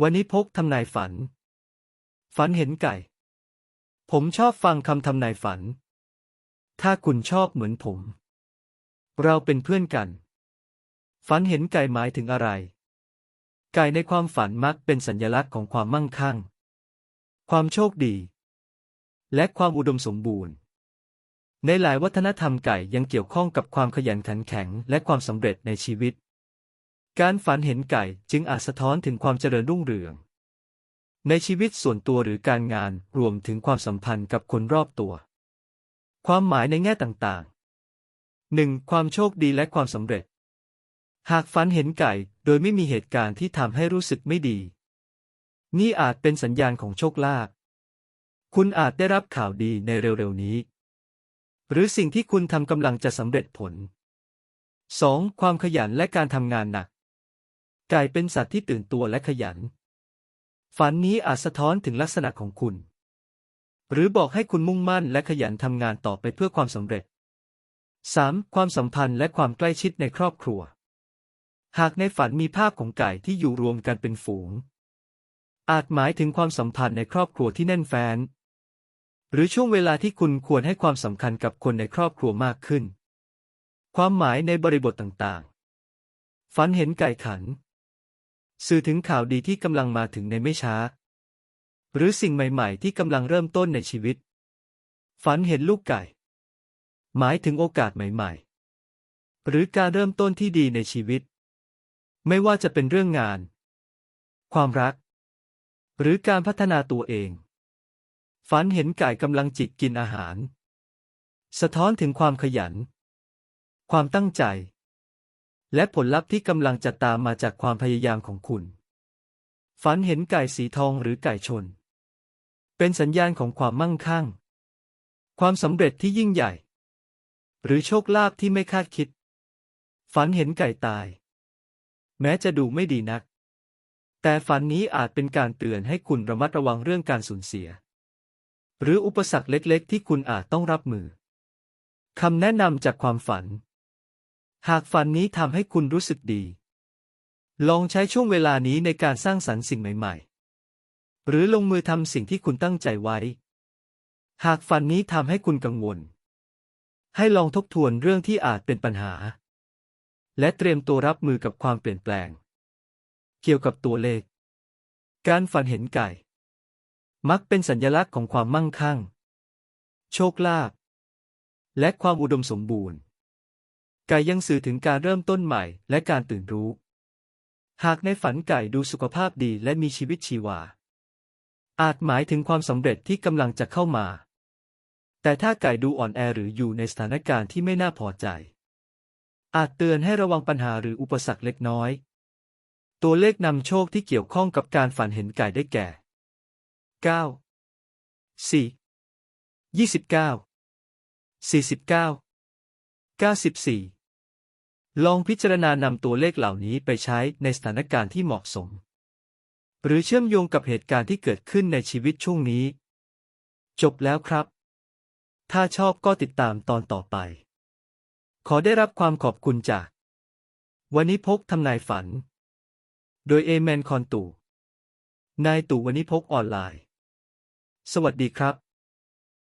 วันนี้พกทำนายฝัน ฝันเห็นไก่ ผมชอบฟังคำทำนายฝัน ถ้าคุณชอบเหมือนผม เราเป็นเพื่อนกัน ฝันเห็นไก่หมายถึงอะไร ไก่ในความฝันมักเป็นสัญลักษณ์ของความมั่งคั่ง ความโชคดี และความอุดมสมบูรณ์ ในหลายวัฒนธรรมไก่ยังเกี่ยวข้องกับความขยันขันแข็งและความสำเร็จในชีวิต การฝันเห็นไก่จึงอาจสะท้อนถึงความเจริญรุ่งเรือง ในชีวิตส่วนตัวหรือการงานรวมถึงความสัมพันธ์กับคนรอบตัว ความหมายในแง่ต่างๆ 1. ความโชคดีและความสำเร็จ หากฝันเห็นไก่โดยไม่มีเหตุการณ์ที่ทำให้รู้สึกไม่ดี นี่อาจเป็นสัญญาณของโชคลาภคุณอาจได้รับข่าวดีในเร็วๆนี้ หรือสิ่งที่คุณทำกำลังจะสำเร็จผล 2. ความขยันและการทำงานหนัก ไก่เป็นสัตว์ที่ตื่นตัวและขยัน ฝันนี้อาจสะท้อนถึงลักษณะของคุณ หรือบอกให้คุณมุ่งมั่นและขยันทำงานต่อไปเพื่อความสำเร็จ 3. ความสัมพันธ์และความใกล้ชิดในครอบครัว หากในฝันมีภาพของไก่ที่อยู่รวมกันเป็นฝูง อาจหมายถึงความสัมพันธ์ในครอบครัวที่แน่นแฟ้น หรือช่วงเวลาที่คุณควรให้ความสำคัญกับคนในครอบครัวมากขึ้น ความหมายในบริบทต่างๆ ฝันเห็นไก่ขัน สื่อถึงข่าวดีที่กำลังมาถึงในไม่ช้า หรือสิ่งใหม่ๆ ที่กำลังเริ่มต้นในชีวิต ฝันเห็นลูกไก่ หมายถึงโอกาสใหม่ๆ หรือการเริ่มต้นที่ดีในชีวิต ไม่ว่าจะเป็นเรื่องงาน ความรัก หรือการพัฒนาตัวเอง ฝันเห็นไก่กำลังจิกกินอาหาร สะท้อนถึงความขยัน ความตั้งใจ และผลลัพธ์ที่กำลังจะตามมาจากความพยายามของคุณ ฝันเห็นไก่สีทองหรือไก่ชน เป็นสัญญาณของความมั่งคั่ง ความสำเร็จที่ยิ่งใหญ่ หรือโชคลาภที่ไม่คาดคิด ฝันเห็นไก่ตาย แม้จะดูไม่ดีนัก แต่ฝันนี้อาจเป็นการเตือนให้คุณระมัดระวังเรื่องการสูญเสีย หรืออุปสรรคเล็กๆ ที่คุณอาจต้องรับมือคำแนะนำจากความฝัน หากฝันนี้ทำให้คุณรู้สึกดี ลองใช้ช่วงเวลานี้ในการสร้างสรรค์สิ่งใหม่ ๆ หรือลงมือทำสิ่งที่คุณตั้งใจไว้ หากฝันนี้ทำให้คุณกังวล ให้ลองทบทวนเรื่องที่อาจเป็นปัญหา และเตรียมตัวรับมือกับความเปลี่ยนแปลง เกี่ยวกับตัวเลข การฝันเห็นไก่ มักเป็นสัญลักษณ์ของความมั่งคั่ง โชคลาภและความอุดมสมบูรณ์ ไก่ยังสื่อถึงการเริ่มต้นใหม่และการตื่นรู้ หากในฝันไก่ดูสุขภาพดีและมีชีวิตชีวา อาจหมายถึงความสำเร็จที่กำลังจะเข้ามา แต่ถ้าไก่ดูอ่อนแอหรืออยู่ในสถานการณ์ที่ไม่น่าพอใจ อาจเตือนให้ระวังปัญหาหรืออุปสรรคเล็กน้อย ตัวเลขนำโชคที่เกี่ยวข้องกับการฝันเห็นไก่ได้แก่ 9 4 29 49 94 ลองพิจารณานำตัวเลขเหล่านี้ไปใช้ในสถานการณ์ที่เหมาะสม หรือเชื่อมโยงกับเหตุการณ์ที่เกิดขึ้นในชีวิตช่วงนี้ จบแล้วครับ ถ้าชอบก็ติดตามตอนต่อไป ขอได้รับความขอบคุณจากวันนี้พกทำนายฝัน โดยเอเมนคอนตูนายตู่วันนี้พกออนไลน์ สวัสดีครับ